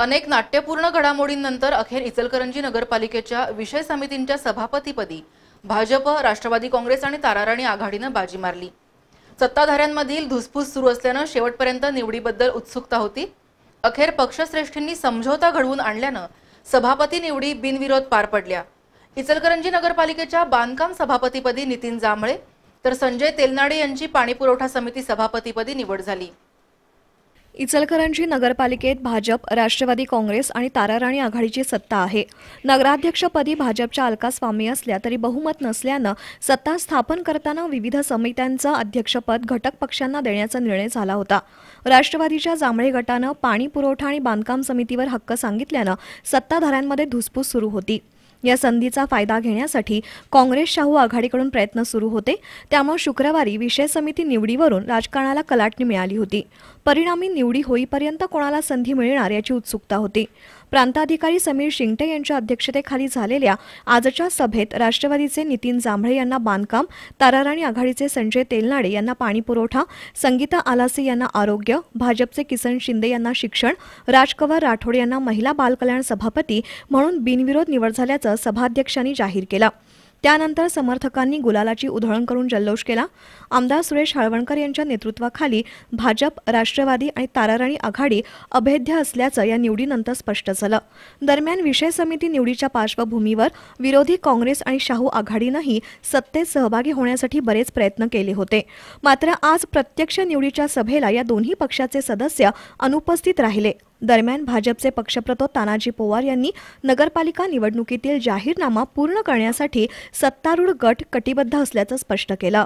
अनेक नाट्यपूर्ण घडामोडींनंतर अखेर इचलकरंजी नगरपालिकेच्या विषय समितींच्या सभापतीपदी भाजप राष्ट्रवादी काँग्रेस आणि ताराराणी आघाडीनं बाजी मारली. सत्ताधाऱ्यांमधील धुसफूस सुरू असल्यानं शेवटपर्यंत निवडीबद्दल उत्सुकता होती. अखेर पक्षश्रेष्ठींनी समझोता घडवून आणल्यानं सभापती निवडी बिनविरोध पार पडल्या. इचलकरंजी नगरपालिकेच्या बांधकाम सभापतीपदी नितीन जांभळे तर संजय तेलनाडे यांची पाणीपुरवठा समिती सभापतीपदी निवड झाली. इचलकरंजी नगरपालिकेत भाजप राष्ट्रवादी काँग्रेस आणि ताराराणी आघाडीची सत्ता आहे. नगराध्यक्षपदी भाजपच्या अलका स्वामी असल्या तरी बहुमत नसल्यानं सत्ता स्थापन करताना विविध समित्यांचं अध्यक्षपद घटक पक्षांना देण्याचा निर्णय झाला होता. राष्ट्रवादीच्या जांभळे गटानं पाणी पुरवठा आणि बांधकाम समितीवर हक्क सांगितल्यानं सत्ताधाऱ्यांमध्ये धुसफूस सुरू होती. या संधीचा फायदा घेण्यासाठी काँग्रेस शाहू आघाडीकडून प्रयत्न सुरू होते. त्यामुळे शुक्रवारी विषय समिती निवडीवरून राजकारणाला कलाटणी मिळाली होती. परिणामी निवडी होईपर्यंत कोणाला संधी मिळणार याची उत्सुकता होती. प्रांताधिकारी समीर शिंगटे यांच्या अध्यक्षतेखाली झालेल्या आजच्या सभेत राष्ट्रवादीचे नितीन जांभळे यांना बांधकाम ताराराणी आघाडीचे संजय तेलनाडे यांना पाणीपुरवठा संगीता आलासे यांना आरोग्य भाजपचे किसन शिंदे यांना शिक्षण राजकवर राठोड यांना महिला बालकल्याण सभापती म्हणून बिनविरोध निवड झाल्याचं सभाध्यक्षांनी जाहीर केलं. त्यानंतर समर्थकांनी गुलालाची उधळण करून जल्लोष केला. आमदार सुरेश हळवणकर यांच्या नेतृत्वाखाली भाजप राष्ट्रवादी आणि ताराराणी आघाडी अभेद्य असल्याचं या निवडीनंतर स्पष्ट झालं. दरम्यान विषय समिती निवडीच्या पार्श्वभूमीवर विरोधी काँग्रेस आणि शाहू आघाडीनंही सत्तेत सहभागी होण्यासाठी बरेच प्रयत्न केले होते. मात्र आज प्रत्यक्ष निवडीच्या सभेला या दोन्ही पक्षाचे सदस्य अनुपस्थित राहिले. दरम्यान भाजपचे पक्षप्रतो तानाजी पोवार यांनी नगरपालिका निवडणुकीतील जाहीरनामा पूर्ण करण्यासाठी सत्तारूढ गट कटिबद्ध असल्याचं स्पष्ट केलं.